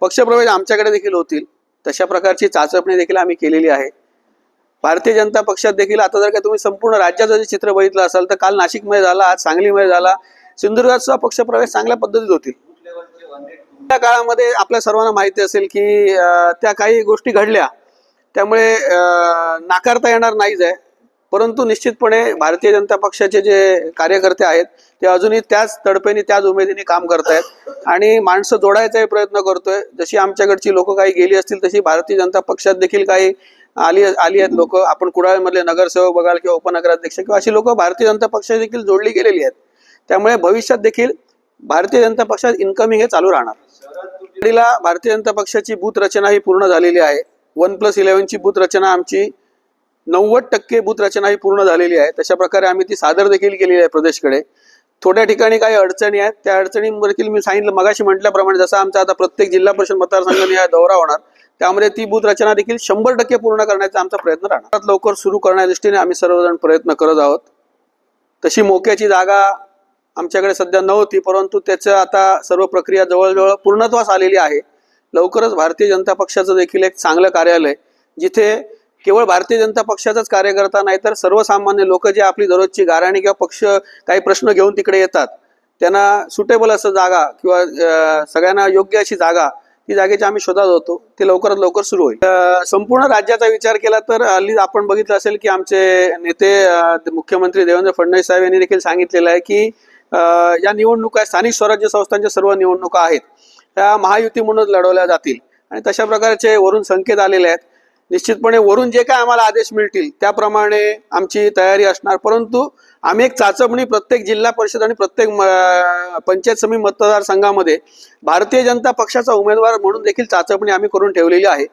पक्षप्रवेश आमच्याकडे देखील होतील. तशा प्रकारची चाचपणी देखील आम्ही केलेली आहे. भारतीय जनता पक्षात देखील आता जर का तुम्ही संपूर्ण राज्याचं जे चित्र बघितलं असाल तर काल नाशिकमध्ये झाला आज सांगलीमध्ये झाला सिंधुदुर्गात सुद्धा पक्षप्रवेश चांगल्या पद्धतीत होतील. त्या काळामध्ये आपल्या सर्वांना माहिती असेल की त्या काही गोष्टी घडल्या. त्यामुळे नाकारता येणार नाहीच आहे. परंतु निश्चितपणे भारतीय जनता पक्षाचे जे कार्यकर्ते आहेत ते अजूनही त्याच तडपेने त्याच उमेदीने काम करतायत आणि माणसं जोडायचाही प्रयत्न करतोय. जशी आमच्याकडची लोक काही गेली असतील तशी भारतीय जनता पक्षात देखील काही आली आली आहेत लोक. आपण कुडाळमधले नगरसेवक बघाल किंवा उपनगराध्यक्ष किंवा अशी लोक भारतीय जनता पक्षात देखील जोडली गेलेली आहेत. त्यामुळे भविष्यात देखील भारतीय जनता पक्षात इन्कमिंग हे चालू राहणार. भारतीय जनता पक्षाची बूथ रचना ही पूर्ण झालेली आहे. वन प्लस इलेव्हनची बूथ रचना आमची नव्वद टक्के भूतरचना ही पूर्ण झालेली आहे. तशा प्रकारे आम्ही ती सादर देखील केलेली आहे प्रदेशकडे. थोड्या ठिकाणी काही अडचणी आहेत. त्या अडचणी देखील मी सांगितलं मगाशी म्हटल्याप्रमाणे जसं आमचा आता प्रत्येक जिल्हा परिषद मतदारसंघाने हा दौरा होणार त्यामध्ये ती बूथ रचना देखील शंभर टक्के पूर्ण करण्याचा आमचा प्रयत्न राहणार. लवकर सुरू करण्या दृष्टीने आम्ही सर्वजण प्रयत्न करत आहोत. तशी मोक्याची जागा आमच्याकडे सध्या नव्हती परंतु त्याचं आता सर्व प्रक्रिया जवळजवळ पूर्णत्वास आलेली आहे. लवकरच भारतीय जनता पक्षाचं देखील एक चांगलं कार्यालय जिथे केवळ भारतीय जनता पक्षाचाच कार्यकर्ता नाही तर सर्वसामान्य लोक जे आपली दररोजची गाराणी किंवा पक्ष काही प्रश्न घेऊन तिकडे येतात त्यांना सुटेबल असं जागा किंवा सगळ्यांना योग्य अशी जागा ती जागेची आम्ही शोधात होतो. ते लवकरात लवकर सुरू होईल. संपूर्ण राज्याचा विचार केला तर हल्ली आपण बघितलं असेल की आमचे नेते मुख्यमंत्री देवेंद्र फडणवीस साहेब यांनी देखील सांगितलेलं आहे की या निवडणुका स्थानिक स्वराज्य संस्थांच्या सर्व निवडणुका आहेत. त्या महायुती म्हणून लढवल्या जातील. आणि तशा प्रकारचे वरून संकेत आलेले आहेत. निश्चितपणे वरून जे काय आम्हाला आदेश मिळतील त्याप्रमाणे आमची तयारी असणार. परंतु आम्ही एक चाचपणी प्रत्येक जिल्हा परिषद आणि प्रत्येक म- पंचायत समिती मतदारसंघामध्ये भारतीय जनता पक्षाचा उमेदवार म्हणून देखील चाचपणी आम्ही करून ठेवलेली आहे.